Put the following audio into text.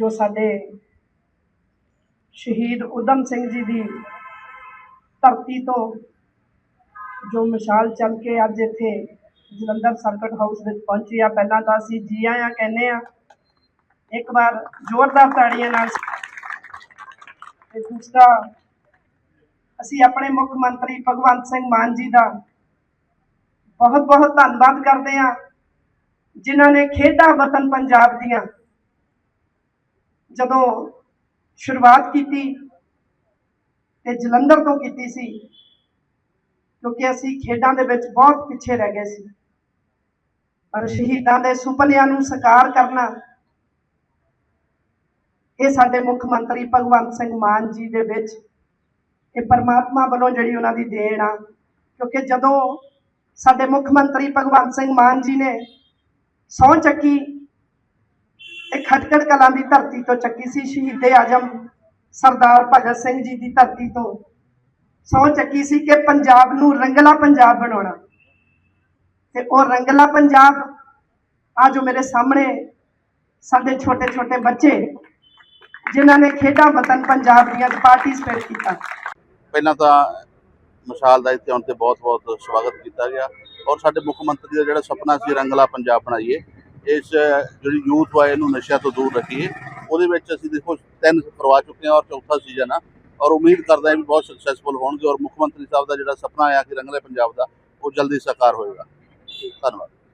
ਜੋ ਸਾਡੇ ਸ਼ਹੀਦ ਉਦਮ ਸਿੰਘ ਜੀ ਦੀ ਧਰਤੀ ਤੋਂ ਜੋ ਮਿਸਾਲ ਚੱਲ ਕੇ ਅੱਜ ਇੱਥੇ ਜਲੰਧਰ ਸਰਕਟ ਹਾਊਸ ਵਿੱਚ ਪਹੁੰਚੀ ਆ। ਪਹਿਲਾਂ ਤਾਂ ਅਸੀਂ ਜੀ ਆਇਆਂ ਕਹਿੰਦੇ ਆ। ਇੱਕ ਵਾਰ ਜ਼ੋਰਦਾਰ ਤਾੜੀਆਂ ਨਾਲ ਤੇ ਦੂਸਰਾ, ਅਸੀਂ ਆਪਣੇ ਮੁੱਖ ਮੰਤਰੀ ਭਗਵੰਤ ਸਿੰਘ ਮਾਨ ਜੀ ਦਾ ਬਹੁਤ ਬਹੁਤ ਧੰਨਵਾਦ ਕਰਦੇ ਹਾਂ ਜਿਨ੍ਹਾਂ ਨੇ ਖੇਡਾਂ ਵਤਨ ਪੰਜਾਬ ਦੀਆਂ ਜਦੋਂ ਸ਼ੁਰੂਆਤ ਕੀਤੀ ਤੇ ਜਲੰਧਰ ਤੋਂ ਕੀਤੀ ਸੀ, ਕਿਉਂਕਿ ਅਸੀਂ ਖੇਡਾਂ ਦੇ ਵਿੱਚ ਬਹੁਤ ਪਿੱਛੇ ਰਹਿ ਗਏ ਸੀ। ਪਰ ਸ਼ਹੀਦਾਂ ਦੇ ਸੁਪਨਿਆਂ ਨੂੰ ਸਾਕਾਰ ਕਰਨਾ, ਇਹ ਸਾਡੇ ਮੁੱਖ ਮੰਤਰੀ ਭਗਵੰਤ ਸਿੰਘ ਮਾਨ ਜੀ ਦੇ ਵਿੱਚ ਇਹ ਪਰਮਾਤਮਾ ਵੱਲੋਂ ਜਿਹੜੀ ਉਹਨਾਂ ਦੀ ਦੇਣ ਆ, ਕਿਉਂਕਿ ਜਦੋਂ ਸਾਡੇ ਮੁੱਖ ਮੰਤਰੀ ਭਗਵੰਤ ਸਿੰਘ ਮਾਨ ਜੀ ਨੇ ਸਹੁੰ ਚੱਕੀ ਇਹ ਖਟਕੜ ਕਲਾਂ ਦੀ ਧਰਤੀ ਤੋਂ ਚੱਕੀ ਸੀ ਸ਼ਹੀਦੇ ਆਜਮ ਸਰਦਾਰ ਭਗਤ ਸਿੰਘ ਜੀ ਦੀ ਧਰਤੀ ਤੋਂ। ਸਹੁੰ ਚੱਕੀ ਸੀ ਕਿ ਪੰਜਾਬ ਨੂੰ ਰੰਗਲਾ ਪੰਜਾਬ ਬਣਾਉਣਾ। ਤੇ ਉਹ ਰੰਗਲਾ ਪੰਜਾਬ ਆ ਜੋ ਮੇਰੇ ਸਾਹਮਣੇ ਸਾਡੇ ਛੋਟੇ ਛੋਟੇ ਬੱਚੇ, ਜਿਨ੍ਹਾਂ ਨੇ ਖੇਡਾਂ ਵਤਨ ਪੰਜਾਬ ਦੀਆਂ ਪਾਰਟਿਸਿਪੇਟ ਕੀਤਾ। ਪਹਿਲਾਂ ਤਾਂ ਮਸ਼ਾਲ ਦਾ ਇੱਥੇ ਆਉਣ ਤੇ ਬਹੁਤ-ਬਹੁਤ ਸਵਾਗਤ ਕੀਤਾ ਗਿਆ। ਔਰ ਸਾਡੇ ਮੁੱਖ ਮੰਤਰੀ ਦਾ ਜਿਹੜਾ ਸੁਪਨਾ ਸੀ ਰੰਗਲਾ ਪੰਜਾਬ ਬਣਾਈਏ ਇਸ ਜਿਹੜੀ ਯੂਥ ਵਾ ਇਹਨੂੰ ਨਸ਼ਿਆਂ ਤੋਂ ਦੂਰ ਰੱਖੀਏ, ਉਹਦੇ ਵਿੱਚ ਅਸੀਂ ਦੇਖੋ ਤਿੰਨ ਕਰਵਾ ਚੁੱਕੇ ਹਾਂ ਔਰ ਚੌਥਾ ਸੀਜ਼ਨ ਆ ਔਰ ਉਮੀਦ ਕਰਦਾ ਹਾਂ ਵੀ ਬਹੁਤ ਸਕਸੈਸਫੁਲ ਹੋਣਗੇ ਔਰ ਮੁੱਖ ਮੰਤਰੀ ਸਾਹਿਬ ਦਾ ਜਿਹੜਾ ਸੁਪਨਾ ਆ ਕਿ ਰੰਗਲੇ ਪੰਜਾਬ ਦਾ, ਉਹ ਜਲਦੀ ਸਾਕਾਰ ਹੋਏਗਾ। ਧੰਨਵਾਦ।